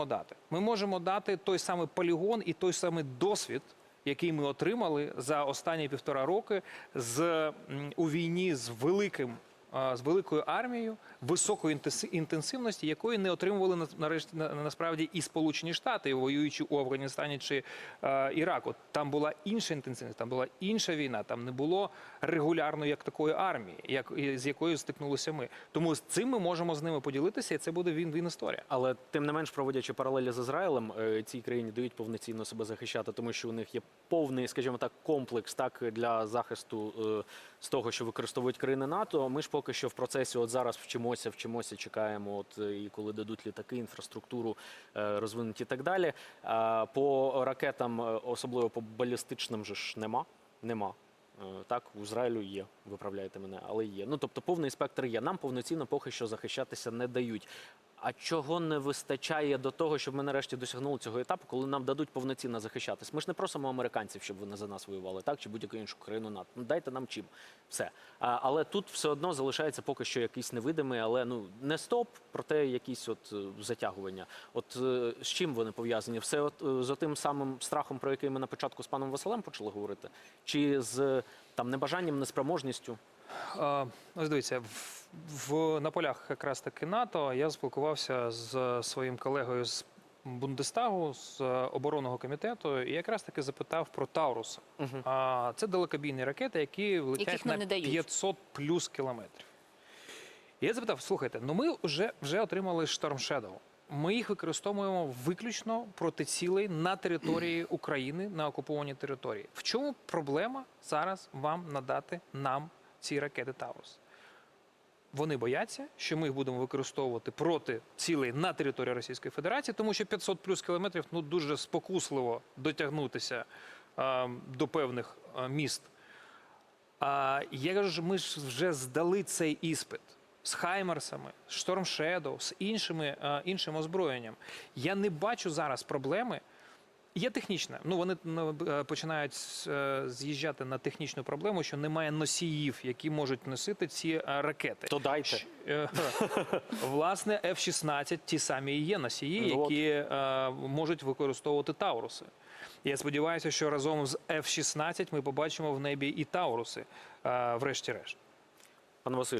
можемо дати? Ми можемо дати той самий полігон і той самий досвід, який ми отримали за останні півтора роки з у війні з великим. З великою армією високої інтенси- інтенсивності, якої не отримували нарешті насправді і Сполучені Штати, воюючи у Афганістані чи Іраку. Там була інша інтенсивність, там була інша війна. Там не було регулярно як такої армії, як з якою стикнулися ми. Тому з цим ми можемо з ними поділитися, і це буде він він історія. Але тим не менш, проводячи паралелі з Ізраїлем, е, цій країні дають повноцінно себе захищати, тому що у них є повний, скажімо так, комплекс так для захисту е, з того, що використовують країни НАТО. Ми ж поки що в процесі, от зараз вчимося, вчимося, чекаємо, от е, і коли дадуть літаки, інфраструктуру е, розвинуті і так далі. А по ракетам, е, особливо по балістичним, же ж нема. Нема. Е, Так, у Ізраїлю є, виправляєте мене, але є. Ну тобто повний спектр є. Нам повноцінно поки що захищатися не дають. А чого не вистачає до того, щоб ми нарешті досягнули цього етапу, коли нам дадуть повноцінно захищатись? Ми ж не просимо американців, щоб вони за нас воювали, так чи будь-яку іншу країну НАТО. Ну дайте нам чим. Все. А, але тут все одно залишається поки що якийсь невидимий, але ну не стоп, проте якісь от е, затягування. От е, з чим вони пов'язані? Все от е, з тим самим страхом, про який ми на початку з паном Василем почали говорити, чи з там небажанням, неспроможністю? Е, Ось дивіться, в, в на полях якраз таки НАТО я спілкувався з своїм колегою з Бундестагу з оборонного комітету і якраз таки запитав про Таурус. Мгм. А це далекобійні ракети, які летять на не 500 плюс кілометрів. І я запитав: слухайте, ну ми вже, вже отримали Storm Shadow. Ми їх використовуємо виключно проти цілей на території України на окупованій території. В чому проблема зараз вам надати нам ці ракети Таурус? Вони бояться, що ми їх будемо використовувати проти цілей на території Російської Федерації, тому що 500 плюс кілометрів ну дуже спокусливо дотягнутися е, до певних е, міст. А я кажу, що ми ж вже здали цей іспит з Хаймерсами, з Storm Shadow, з іншими, е, іншим озброєнням. Я не бачу зараз проблеми. Є технічна. Ну вони ну, е, починають е, з'їжджати на технічну проблему, що немає носіїв, які можуть носити ці е, ракети. То дайте. Власне, F-16 ті самі і є носії, Ну, які можуть використовувати Тауруси. Я сподіваюся, що разом з F-16 ми побачимо в небі і Тауруси, врешті-решт. Пане Василь.